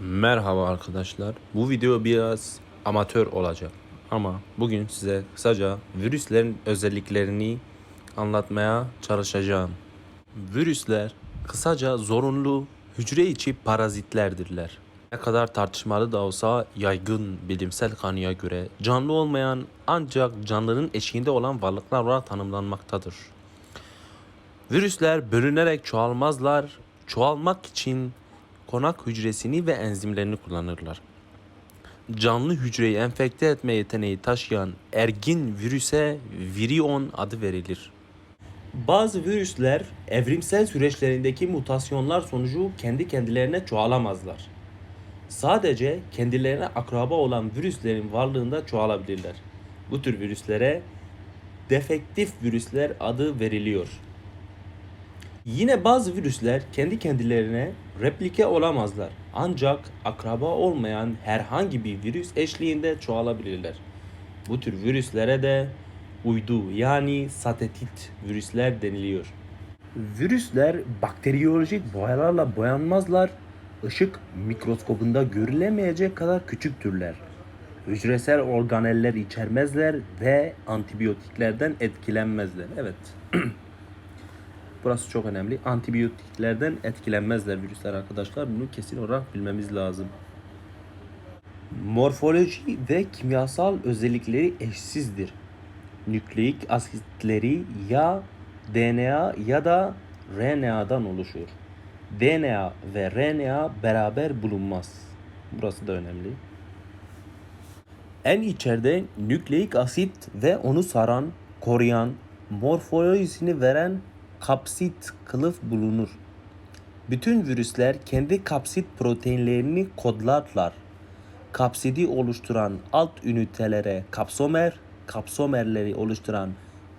Merhaba arkadaşlar. Bu video biraz amatör olacak. Ama bugün size kısaca virüslerin özelliklerini anlatmaya çalışacağım. Virüsler kısaca zorunlu hücre içi parazitlerdirler. Ne kadar tartışmalı da olsa yaygın bilimsel kanıya göre canlı olmayan ancak canlının eşiğinde olan varlıklar olarak tanımlanmaktadır. Virüsler bölünerek çoğalmazlar. Çoğalmak için konak hücresini ve enzimlerini kullanırlar. Canlı hücreyi enfekte etme yeteneği taşıyan ergin virüse virion adı verilir. Bazı virüsler evrimsel süreçlerindeki mutasyonlar sonucu kendi kendilerine çoğalamazlar. Sadece kendilerine akraba olan virüslerin varlığında çoğalabilirler. Bu tür virüslere defektif virüsler adı veriliyor. Yine bazı virüsler kendi kendilerine replike olamazlar. Ancak akraba olmayan herhangi bir virüs eşliğinde çoğalabilirler. Bu tür virüslere de uydu yani satetit virüsler deniliyor. Virüsler bakteriyolojik boyalarla boyanmazlar. Işık mikroskobunda görülemeyecek kadar küçüktürler. Hücresel organeller içermezler ve antibiyotiklerden etkilenmezler. Evet. Burası çok önemli. Antibiyotiklerden etkilenmezler virüsler arkadaşlar. Bunu kesin olarak bilmemiz lazım. Morfoloji ve kimyasal özellikleri eşsizdir. Nükleik asitleri ya DNA ya da RNA'dan oluşur. DNA ve RNA beraber bulunmaz. Burası da önemli. En içeride nükleik asit ve onu saran, koruyan, morfolojisini veren kapsit kılıf bulunur. Bütün virüsler kendi kapsit proteinlerini kodlarlar. Kapsidi oluşturan alt ünitelere kapsomer, kapsomerleri oluşturan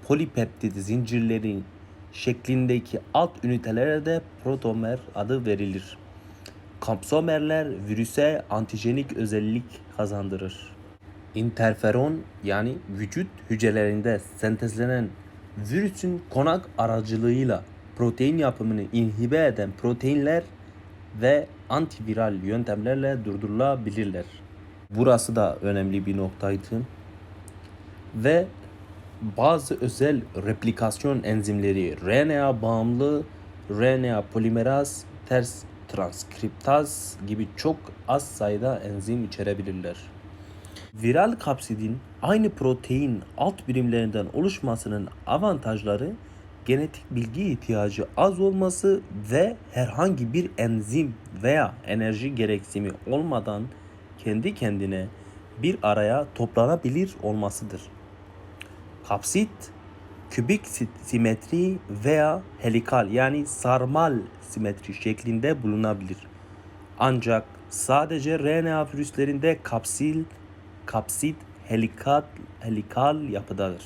polipeptit zincirleri şeklindeki alt ünitelere de protomer adı verilir. Kapsomerler virüse antijenik özellik kazandırır. İnterferon yani vücut hücrelerinde sentezlenen virüsün konak aracılığıyla protein yapımını inhibe eden proteinler ve antiviral yöntemlerle durdurulabilirler. Burası da önemli bir noktaydı. Ve bazı özel replikasyon enzimleri RNA bağımlı RNA polimeraz, ters transkriptaz gibi çok az sayıda enzim içerebilirler. Viral kapsidin aynı protein alt birimlerinden oluşmasının avantajları genetik bilgi ihtiyacı az olması ve herhangi bir enzim veya enerji gereksimi olmadan kendi kendine bir araya toplanabilir olmasıdır. Kapsit kübik simetri veya helikal yani sarmal simetri şeklinde bulunabilir. Ancak sadece RNA virüslerinde kapsil kapsit helikal, helikal yapıdadır.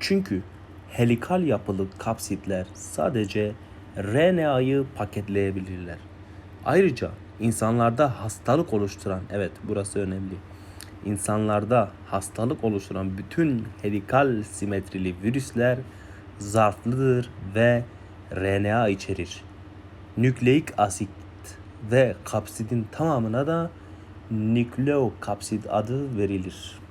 Çünkü helikal yapılı kapsitler sadece RNA'yı paketleyebilirler. Ayrıca insanlarda hastalık oluşturan, evet burası önemli. İnsanlarda hastalık oluşturan bütün helikal simetrili virüsler zarflıdır ve RNA içerir. Nükleik asit ve kapsidin tamamına da nükleokapsid adı verilir.